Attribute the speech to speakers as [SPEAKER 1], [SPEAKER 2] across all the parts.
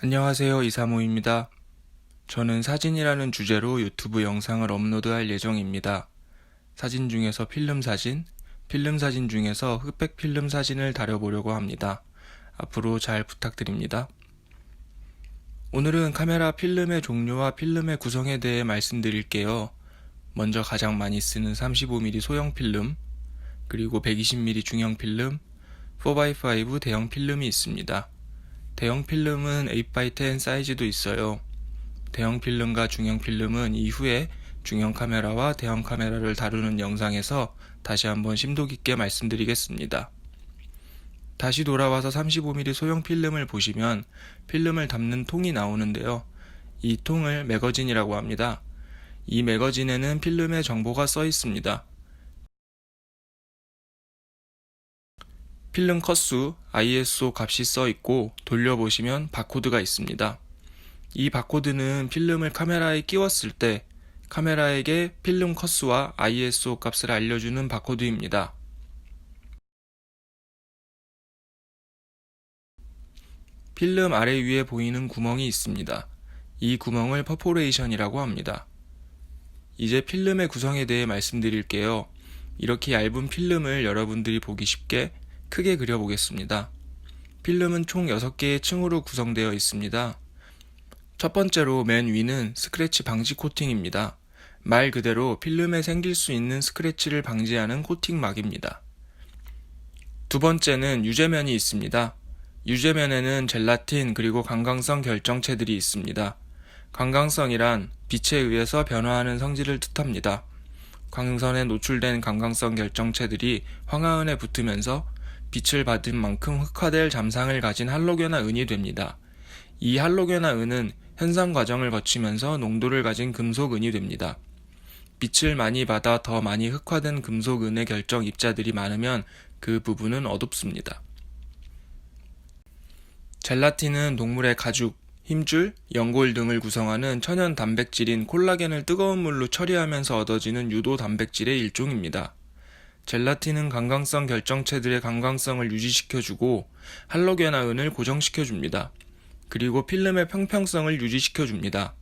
[SPEAKER 1] 안녕하세요. 이사모입니다. 저는 사진이라는 주제로 유튜브 영상을 업로드할 예정입니다. 사진 중에서 필름 사진, 필름 사진 중에서 흑백 필름 사진을 다뤄보려고 합니다. 앞으로 잘 부탁드립니다. 오늘은 카메라 필름의 종류와 필름의 구성에 대해 말씀드릴게요. 먼저 가장 많이 쓰는 35mm 소형 필름, 그리고 120mm 중형 필름, 4x5 대형 필름이 있습니다. 대형 필름은 8x10 사이즈도 있어요. 대형 필름과 중형 필름은 이후에 중형 카메라와 대형 카메라를 다루는 영상에서 다시 한번 심도 깊게 말씀드리겠습니다. 다시 돌아와서 35mm 소형 필름을 보시면 필름을 담는 통이 나오는데요. 이 통을 매거진이라고 합니다. 이 매거진에는 필름의 정보가 써 있습니다. 필름 컷수 ISO 값이 써 있고 돌려보시면 바코드가 있습니다. 이 바코드는 필름을 카메라에 끼웠을 때 카메라에게 필름 컷수와 ISO 값을 알려주는 바코드입니다. 필름 아래 위에 보이는 구멍이 있습니다. 이 구멍을 퍼포레이션이라고 합니다. 이제 필름의 구성에 대해 말씀드릴게요. 이렇게 얇은 필름을 여러분들이 보기 쉽게 크게 그려보겠습니다. 필름은 총 6개의 층으로 구성되어 있습니다. 첫 번째로 맨 위는 스크래치 방지 코팅입니다. 말 그대로 필름에 생길 수 있는 스크래치를 방지하는 코팅막입니다. 두 번째는 유제면이 있습니다. 유제면에는 젤라틴 그리고 강강성 결정체들이 있습니다. 강강성이란 빛에 의해서 변화하는 성질을 뜻합니다. 광선에 노출된 강강성 결정체들이 황화은에 붙으면서 빛을 받은 만큼 흑화될 잠상을 가진 할로겐화 은이 됩니다. 이 할로겐화 은은 현상 과정을 거치면서 농도를 가진 금속은이 됩니다. 빛을 많이 받아 더 많이 흑화된 금속은의 결정 입자들이 많으면 그 부분은 어둡습니다. 젤라틴은 동물의 가죽, 힘줄, 연골 등을 구성하는 천연 단백질인 콜라겐을 뜨거운 물로 처리하면서 얻어지는 유도 단백질의 일종입니다. 젤라틴은 강강성 결정체들의 강강성을 유지시켜주고 할로겐화은을 고정시켜줍니다. 그리고 필름의 평평성을 유지시켜줍니다.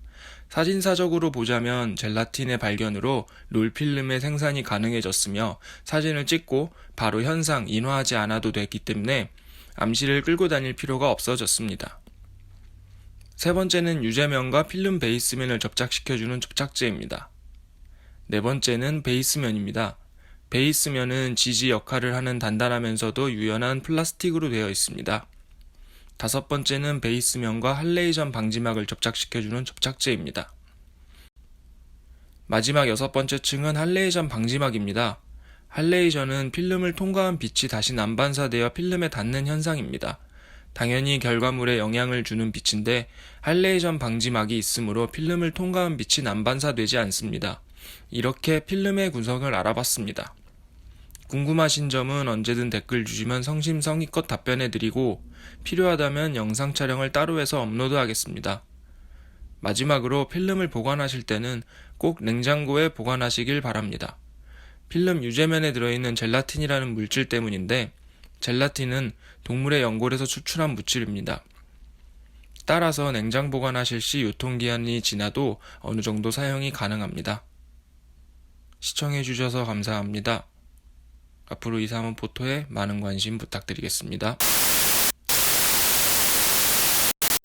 [SPEAKER 1] 사진사적으로 보자면 젤라틴의 발견으로 롤필름의 생산이 가능해졌으며 사진을 찍고 바로 현상, 인화하지 않아도 됐기 때문에 암시를 끌고 다닐 필요가 없어졌습니다. 세 번째는 유제면과 필름 베이스면을 접착시켜주는 접착제입니다. 네 번째는 베이스면입니다. 베이스면은 지지 역할을 하는 단단하면서도 유연한 플라스틱으로 되어 있습니다. 다섯 번째는 베이스면과 할레이전 방지막을 접착시켜주는 접착제입니다. 마지막 여섯 번째 층은 할레이전 방지막입니다. 할레이전은 필름을 통과한 빛이 다시 난반사되어 필름에 닿는 현상입니다. 당연히 결과물에 영향을 주는 빛인데 할레이전 방지막이 있으므로 필름을 통과한 빛이 난반사되지 않습니다. 이렇게 필름의 구성을 알아봤습니다. 궁금하신 점은 언제든 댓글 주시면 성심성의껏 답변해 드리고 필요하다면 영상 촬영을 따로 해서 업로드하겠습니다. 마지막으로 필름을 보관하실 때는 꼭 냉장고에 보관하시길 바랍니다. 필름 유제면에 들어있는 젤라틴이라는 물질 때문인데 젤라틴은 동물의 연골에서 추출한 물질입니다. 따라서 냉장 보관하실 시 유통기한이 지나도 어느 정도 사용이 가능합니다. 시청해주셔서 감사합니다. 앞으로 이사문 포토에 많은 관심 부탁드리겠습니다.